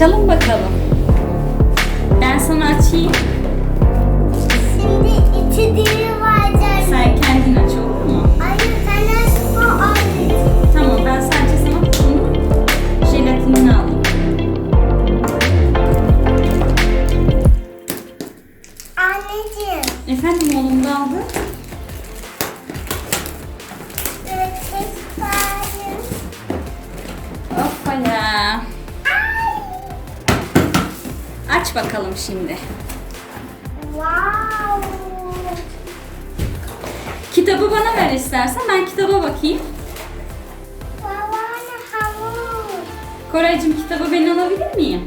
Açalım bakalım. Ben sana açayım. Şimdi içi diri Aç bakalım şimdi. Wow. Kitabı bana ver istersen ben kitaba bakayım. Koraycığım kitabı ben alabilir miyim?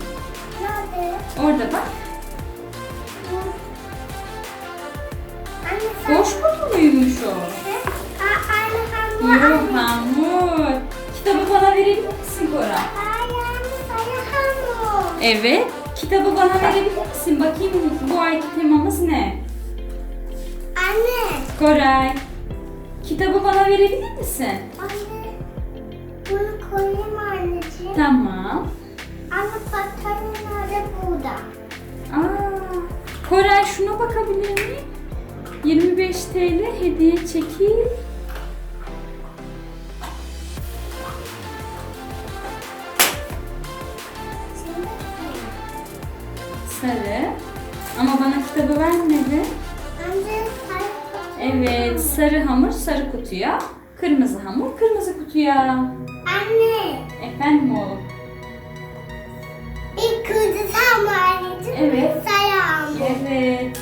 Nerede? Orada bak. Anne. Boş kutumuymuş o. Yok hamur. Kitabı bana verebilir misin Koray? Hayır sana hamur. Evet. Kitabı bana verebilir misin? Bakayım bu ayki temamız ne? Anne. Koray. Kitabı bana verebilir misin? Anne. Bunu koyayım anneciğim. Tamam. Anne patates nerede burada? Aa, Koray şuna bakabilir miyim? 25 TL hediye çeki. Anne sen... Evet, sarı hamur sarı kutuya. Kırmızı hamur kırmızı kutuya. Anne. Efendim oğlum. Bir kızı sen var anneciğim. Evet. Sayam. Evet.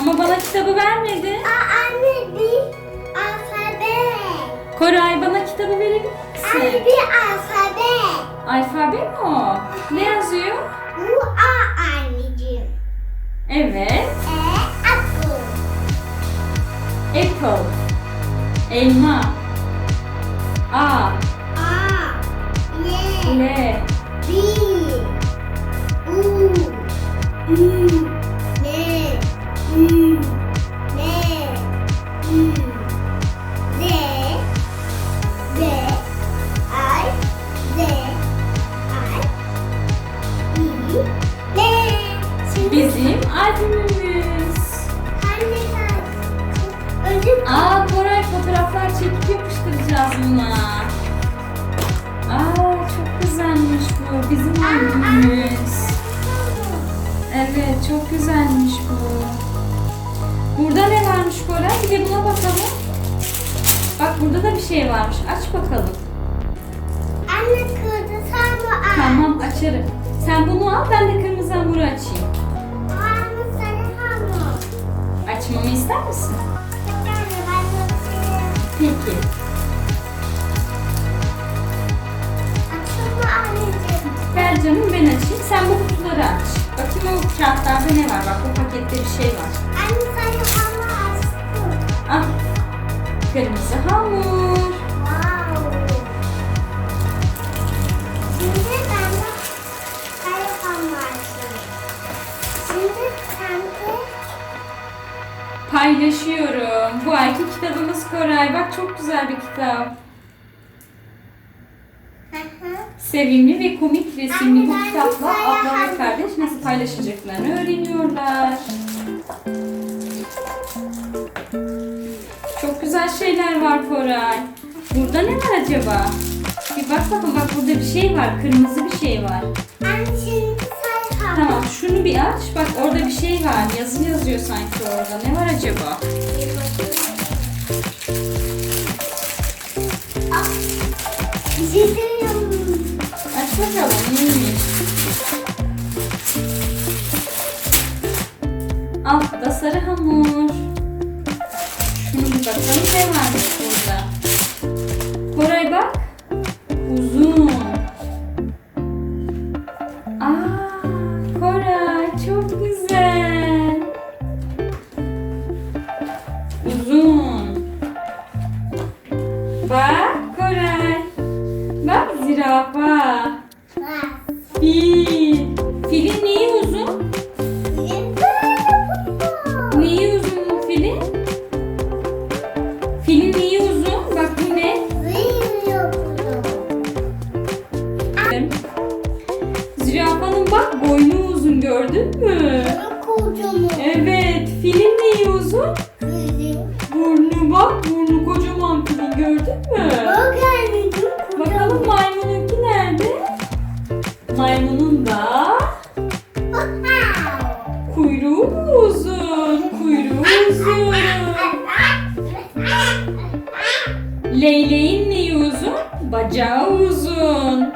Ama bana kitabı vermedi. Aa, anne bir alfabe. Koray bana kitabı verebilir Anne misin? bir alfabe. Alfabe mi o? Ne yazıyor? Bu A anneciğim. Evet. Apple. Elma. A. A. Y. L. B. U. Ü. Bizim albümümüz. Evet çok güzelmiş bu. Burada ne varmış Koray? Bir de buna bakalım. Bak burada da bir şey varmış. Aç bakalım. Anne kızı sen bu al. Tamam açarım. Sen bunu al ben de kırmızı hamuru açayım. Anne sen hamur. Açmamı ister misin? Peki. Ver canım ben açayım. Sen bu kutuları aç. Bakayım o kağıtlarda ne var? Bak bu pakette bir şey var. Anne sen hamur açtın. Ah. Kırmızı hamur. Wow. Şimdi ben de sarı hamur açtım. Şimdi Paylaşıyorum. Bu ayki kitabımız Koray. Bak çok güzel bir kitap. Hı hı. Sevimli ve komik resimli bu kitapla abla ve kardeş nasıl paylaşacaklarını öğreniyorlar. Çok güzel şeyler var Koray. Burada ne var acaba? Bir bak bakın bak burada bir şey var. Kırmızı bir şey var. Tamam şunu bir aç. Bak orada bir şey var. Yazı yazıyor sanki orada. Ne var acaba? Bir şey bakalım neymiş? Altta sarı hamur. Şunu bir bakalım ne varmış burada. Koray bak. Leyleğin neyi uzun? Bacağı uzun.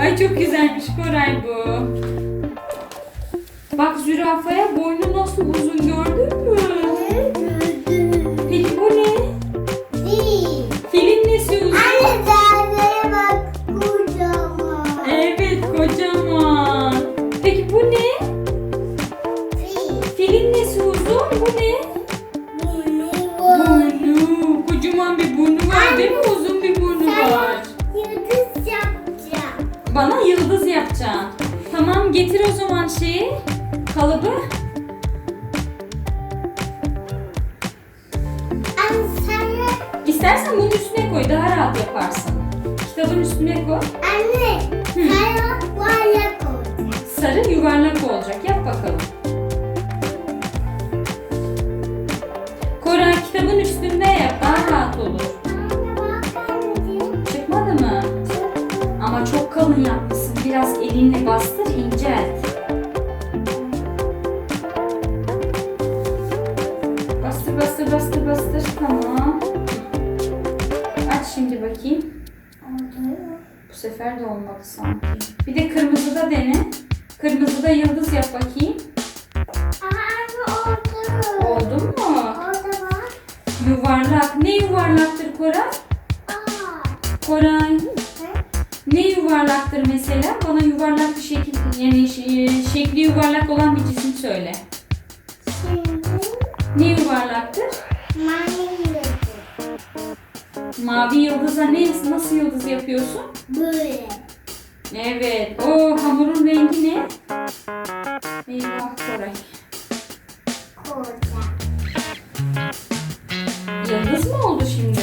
Ay çok güzelmiş Koray bu. Bak zürafaya boynu nasıl uzun gördün Bunun üstüne koy. Daha rahat yaparsın. Kitabın üstüne koy. anne sana yuvarlak olacak. Sarı yuvarlak olacak. Yap bakalım. Koray kitabın üstünde yap. Daha rahat olur. Çıkmadı mı? Ama çok kalın yapmışsın. Biraz elinle bastır, incelt. Bastır, bastır, bastır, bastır. Tamam. Şimdi bakayım. Bu sefer de olmadı sanki. Bir de kırmızıda dene. Kırmızıda yıldız yap bakayım. Anne oldu. Oldu mu? Orada bak. Yuvarlak. Ne yuvarlaktır Koray? Aa. Koray. Ne? Ne yuvarlaktır mesela? Bana yuvarlak bir şekil, yani ş- şekli yuvarlak olan bir cisim söyle. Şimdi Ne yuvarlaktır? mavi. Mavi yıldıza ne, nasıl yıldız yapıyorsun? Böyle. Evet. O hamurun rengi ne? Eyvah Koray. Koca. Yıldız mı oldu şimdi?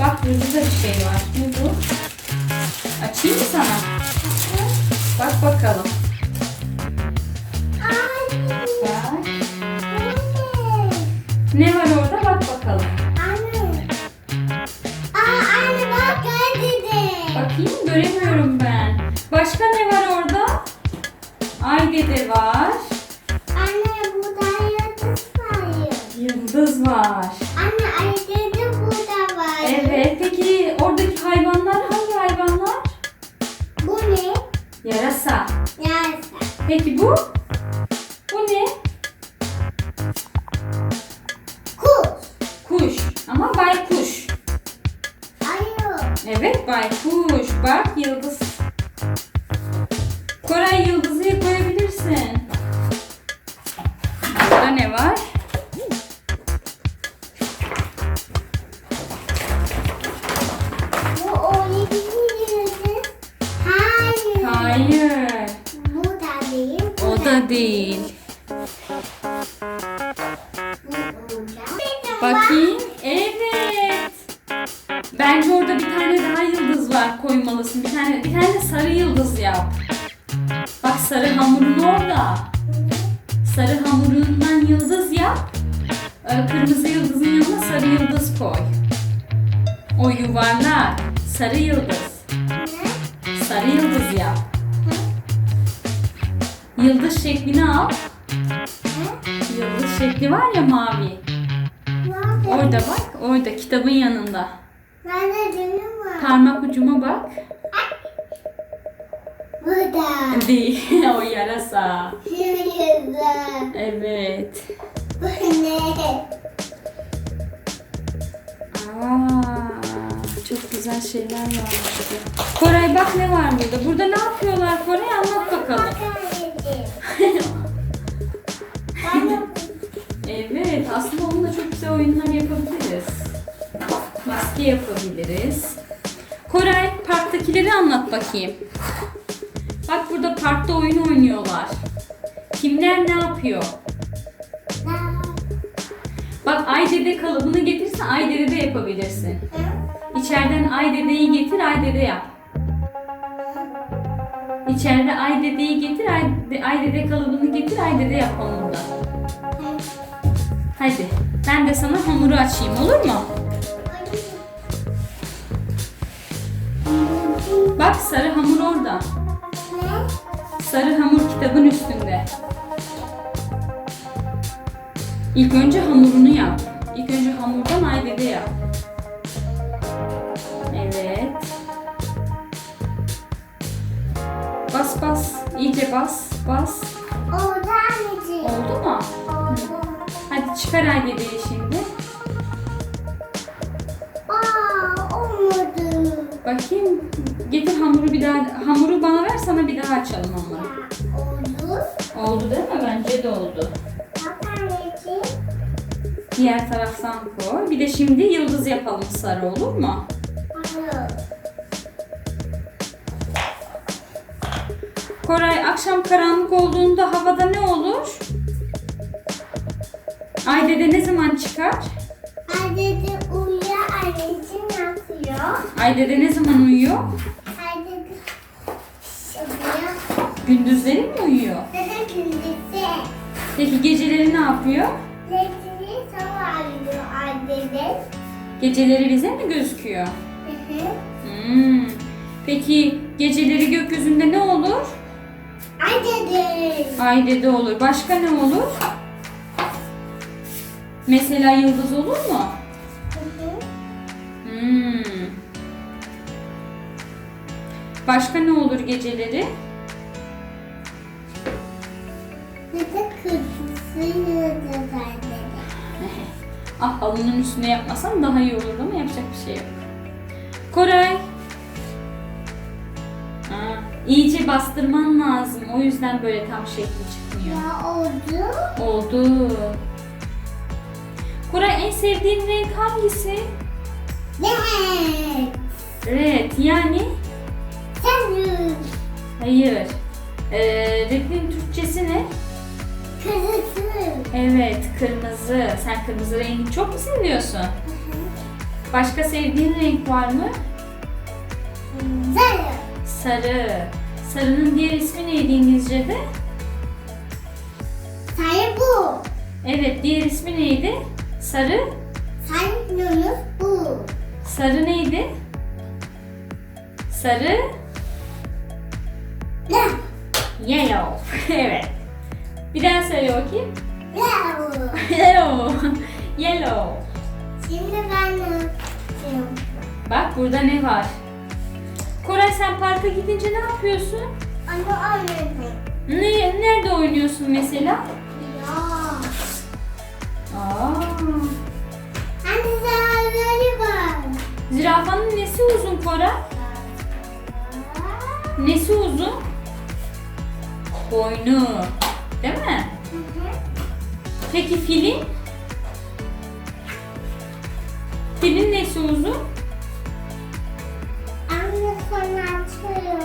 Bak burada da bir şey var. Ne bu? Açayım mı sana? Bak bakalım. Bak. Ne var orada? Ay dede var. Anne burada yıldız var. Yıldız var. Anne ay dedi burada var. Evet. Peki oradaki hayvanlar hangi hayvanlar? Bu ne? Yarasa. Yarasa. Peki bu? Bu ne? Kuş. Kuş. Ama baykuş. Ayı. Evet baykuş. Bakayım. Evet. Bence orada bir tane daha yıldız var koymalısın. Bir tane bir tane sarı yıldız yap. Bak sarı hamurun orada. Sarı hamurundan yıldız yap. Ee, Kırmızı yıldızın yanına sarı yıldız koy. O yuvarlak. Sarı yıldız. Sarı yıldız yap. Yıldız şeklini al. Şekli var ya mavi. Nerede? Orada bak. Orada kitabın yanında. Nerede canım var? Parmak ucuma bak. Burada. Değil. o yarasa. Yıldız. Evet. Bu ne? Aa, çok güzel şeyler var burada. Koray bak ne var burada. Burada ne yapıyorlar Koray anlat bakalım. Aslında onunla çok güzel oyunlar yapabiliriz. Maske yapabiliriz. Koray parktakileri anlat bakayım. Bak burada parkta oyun oynuyorlar. Kimler ne yapıyor? Bak ay dede kalıbını getirsen ay dede de yapabilirsin. İçeriden ay dedeyi getir ay dede yap. İçeride ay dedeyi getir, ay, ay dede kalıbını getir, ay dede yap hamurda. Ben de sana hamuru açayım olur mu? Bak sarı hamur orada. Sarı hamur kitabın üstünde. İlk önce hamurunu yap. İlk önce hamurdan ay dede yap. Evet. Bas bas. İyice bas bas. Çıkar ay dedeyi şimdi. Aa, olmadı. Bakayım. Getir hamuru bir daha. Hamuru bana ver sana bir daha açalım hamuru. oldu. Oldu değil mi? Bence de oldu. Diğer taraftan koy. Bir de şimdi yıldız yapalım sarı olur mu? Olur. Koray akşam karanlık olduğunda havada ne olur? Ay dede ne zaman çıkar? Anneciğim uyuyor. Anneciğim yatıyor. Ay dede ne zaman uyuyor? Anneciğim uyuyor. Gündüzleri mi uyuyor? Dede gündüzü. Peki geceleri ne yapıyor? Dedeciği sabah uyuyor annede. Geceleri bize mi gözüküyor? Hı hı. Hmm. Peki geceleri gökyüzünde ne olur? Ay dede. Ay dede olur. Başka ne olur? Mesela yıldız olur mu? Hı hı. Hmm. Başka ne olur geceleri? Dede kırmızı yıldız annede. ah halının üstüne yapmasam daha iyi olurdu ama yapacak bir şey yok. Koray. Aa, iyice bastırman lazım. O yüzden böyle tam şekli çıkmıyor. Ya oldu. Oldu. Koray en sevdiğin renk hangisi? Ne? Red yani Sen hayır. Ee, redin Türkçesi ne? kırmızı. Evet kırmızı. Sen kırmızı rengi çok mu seviyorsun? Başka sevdiğin renk var mı? Sarı. Sarı. Sarının diğer ismi neydi İngilizce'de? Sarı bu. Evet diğer ismi neydi? Sarı. Sarı bu. Sarı neydi? Sarı. Ne? Yellow. evet. Bir daha söyle bakayım. Bu? Yellow. Yellow. Şimdi ben ne yapayım? Bak burada ne var? Koray sen parka gidince ne yapıyorsun? Onu oynadım. Ne, nerede oynuyorsun mesela? Ya. Aa, Anne sarıları var. zürafanın nesi uzun Koray? Nesi uzun? Boynu. Değil mi? Hı hı. Peki filin? Filin nesi uzun? Anne sana açıyor.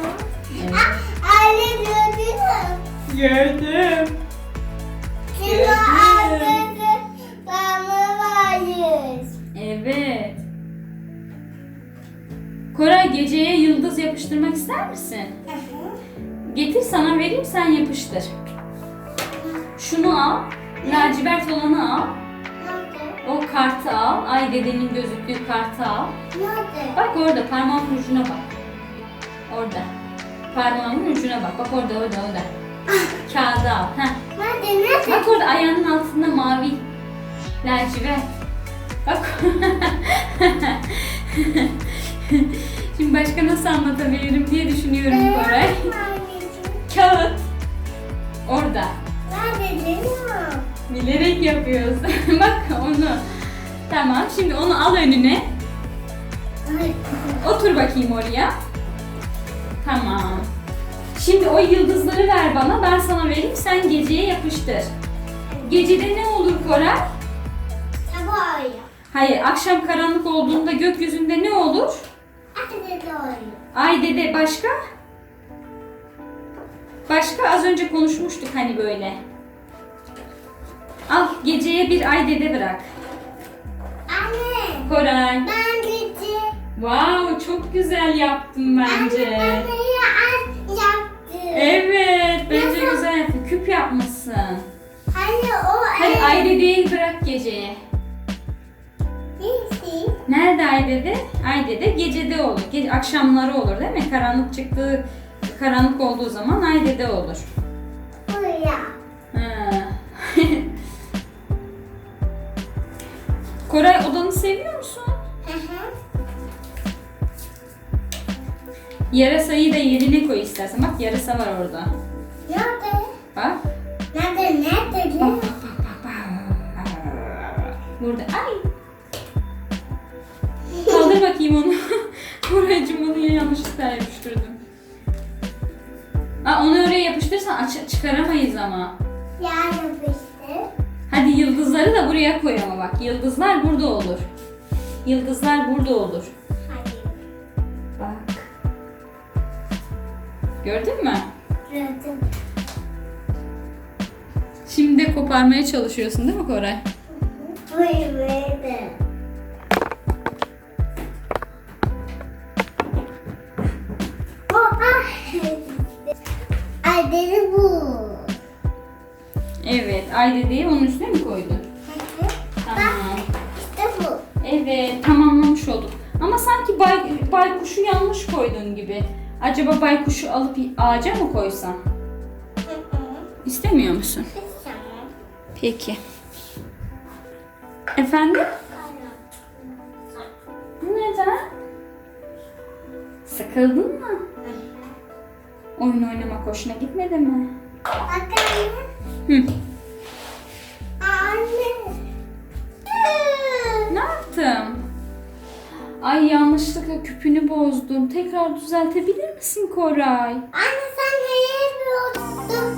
Evet. Ah, anne gördün mü? Gördüm. Şimdi Gördüm. Koray geceye yıldız yapıştırmak ister misin? Hı hı. Getir sana vereyim sen yapıştır. Şunu al. Lacivert olanı al. Nerede? O kartı al. Ay dedenin gözüktüğü kartı al. Nerede? Bak orada parmağımın ucuna bak. Orada. Parmağımın ucuna bak. Bak orada orada orada. Kağıdı al. Heh. Nerede? Nerede? Bak orada ayağının altında mavi. Lacivert. Bak. Şimdi başka nasıl anlatabilirim diye düşünüyorum Koray. Kağıt. Orada. Bilerek yapıyoruz. Bak onu. Tamam şimdi onu al önüne. Otur bakayım oraya. Tamam. Şimdi o yıldızları ver bana. Ben sana vereyim. Sen geceye yapıştır. Gecede ne olur Koray? Sabah. Hayır, akşam karanlık olduğunda gökyüzünde ne olur? Ay dede başka? Başka az önce konuşmuştuk hani böyle. Al geceye bir ay dede bırak. Anne. Koray. Ben gece. Wow çok güzel yaptın bence. Anne ben de yaptım. Evet bence güzel yaptın. Küp yapmışsın. Hayır o Hayır ay dedeyi bırak geceye. Nerede ay dede? Ay dede gecede olur. Gece, akşamları olur değil mi? Karanlık çıktığı, karanlık olduğu zaman ay dede olur. Buraya. Koray odanı seviyor musun? Hı hı. Yarasayı da yerine koy istersen. Bak yarasa var orada. Nerede? Bak. Nerede? Nerede? Bak. Burada. Ay. Kaldır bakayım onu. Koraycığım onu yanlışlıkla yapıştırdım. Aa, onu oraya yapıştırırsan aç çıkaramayız ama. Ya yapıştı. Hadi yıldızları da buraya koy ama bak. Yıldızlar burada olur. Yıldızlar burada olur. Hayır. Bak. Gördün mü? Gördüm. Şimdi de koparmaya çalışıyorsun değil mi Koray? Buyur dedi bu. Evet. Ay dediği onun üstüne mi koydun? Hı hı. Tamam. İşte bu. Evet tamamlamış olduk. Ama sanki bay, baykuşu yanlış koydun gibi. Acaba baykuşu alıp ağaca mı koysan? Hı hı. İstemiyor musun? Peki. Efendim? Neden? Sıkıldın mı? Oyun oynamak hoşuna gitmedi mi? Bak anne. Hı. Anne. Ne yaptım? Ay yanlışlıkla küpünü bozdum. Tekrar düzeltebilir misin Koray? Anne sen yapıyordun?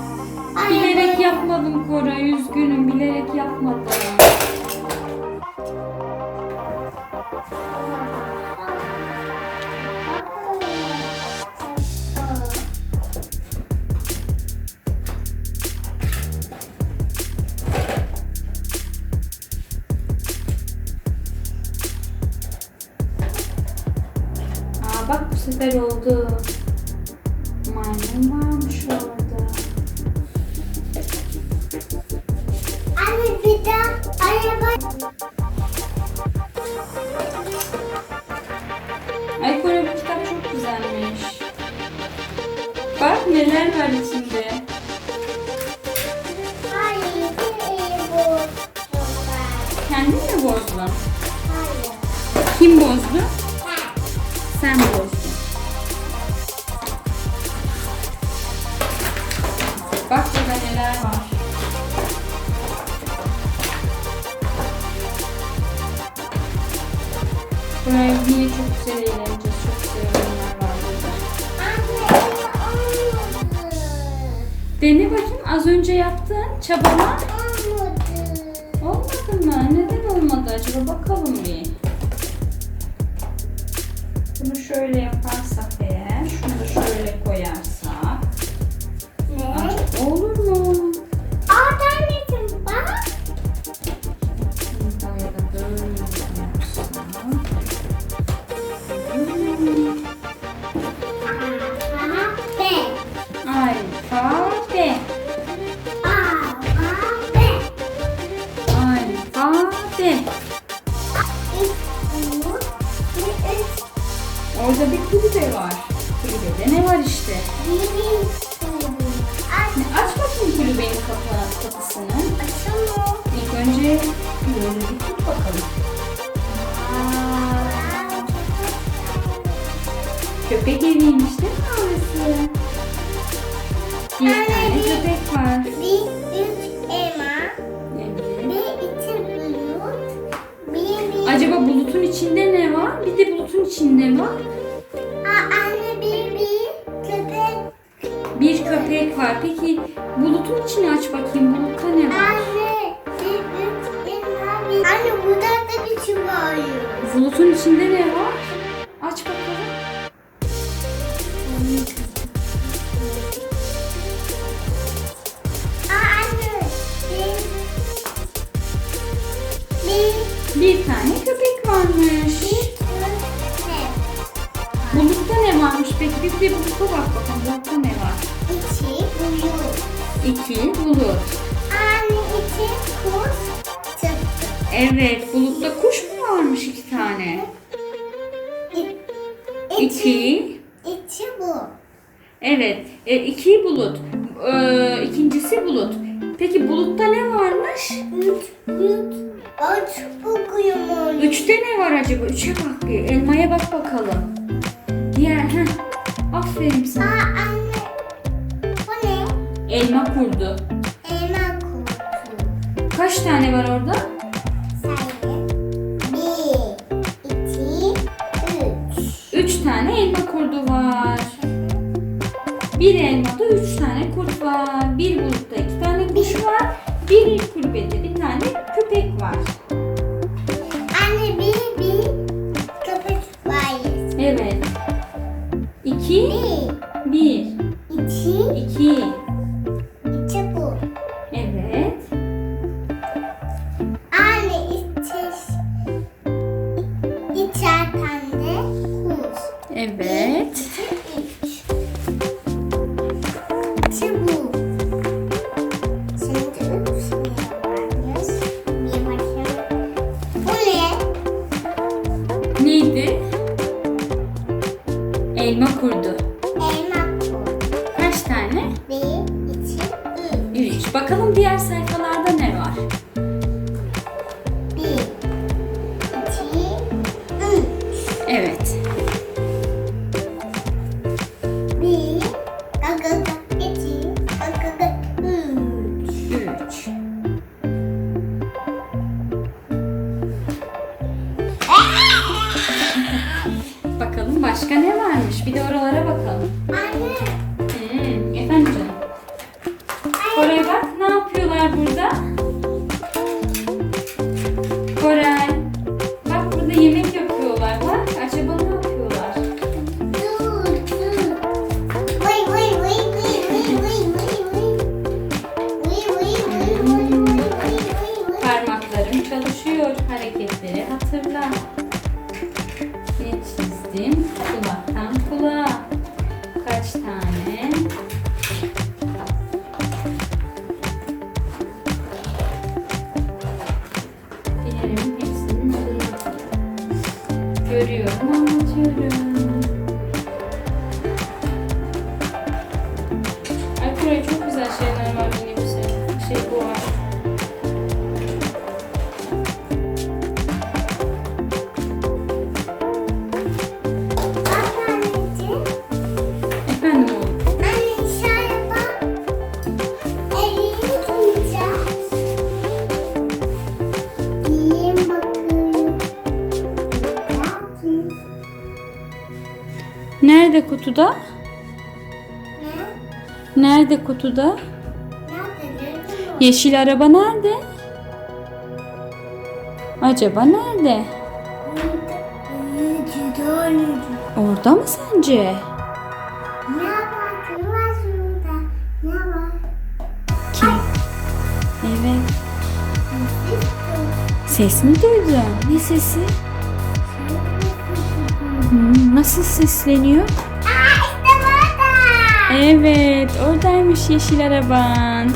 Ay, Bilerek yapmadım Koray. Üzgünüm. Bilerek yapmadım. Bak bu sefer oldu. Maymun varmış orada. Anne bir daha araba. Ay Kore bu kitap çok güzelmiş. Bak neler var içinde. Hayır. Kendin mi bozdun? Hayır. Kim bozdu? Dene bakayım az önce yaptığın çabala. Olmadı. Olmadı mı? Neden olmadı acaba? Bakalım bir. Bunu şöyle yaparsak eğer, şunu da şöyle koyarsak. Böyle bir tut bakalım. Köpek eviymiş değil mi orası? Bir Anne, tane bir- köpek var. Bir, üç elma. Bir, iki bulut. Bir, bir. Acaba bulutun içinde ne var? Bir de bulutun içinde var. Aa, anne bir, bir. Köpek. Bir köpek var. Peki bulutun içini aç bakayım. Bulutta ne var? Bulutun içinde ne var? Aç bakalım. Aa, anne. Bir, bir, tane köpek varmış. Bulutta ne varmış peki? Bir de buluta bak bakalım. Bulutta ne var? İçi bulut. İki bulut. Anne içi kuş. Evet, bulutta kuş var acaba? Üçe bak bir. Elmaya bak bakalım. Diğer, heh. Aferin Aa sana. anne. Bu ne? Elma kurdu. Elma kutu. Kaç tane var orada? Sayı. Bir, iki, üç. Üç tane elma kurdu var. Bir elmada üç tane kurt var. Bir bulutta iki tane kuş var. Bir kulübede bir tane köpek var. Elma kurdu. Nerede kutuda? Ne? Nerede kutuda? Nerede? Nerede? Yeşil araba nerede? Acaba nerede? Orada mı sence? Ne var? Ne var şurada? Ne var? Kim? Evet. Ses mi duydun? Ne sesi? Nasıl sesleniyor? Aa işte burada. Evet, oradaymış yeşil araban.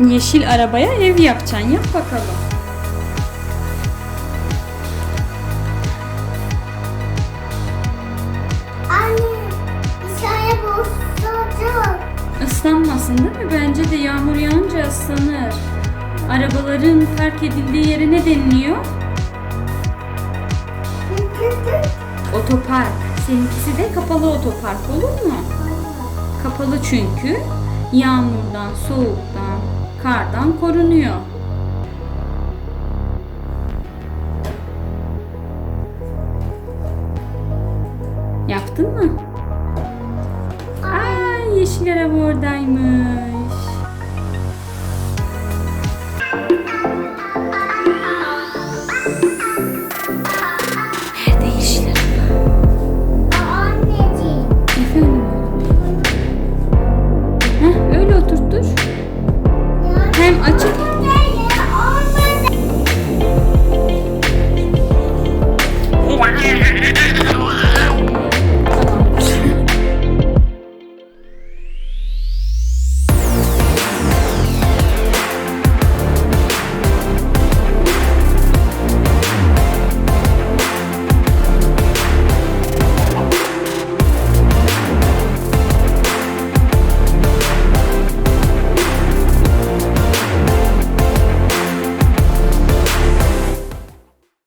Yeşil arabaya ev yapacaksın. Yap bakalım. Islanmasın değil mi? Bence de yağmur yağınca ıslanır. Arabaların park edildiği yere ne deniliyor? Otopark. Seninkisi de kapalı otopark olur mu? Kapalı çünkü yağmurdan, soğuktan, kardan korunuyor. Yaptın mı?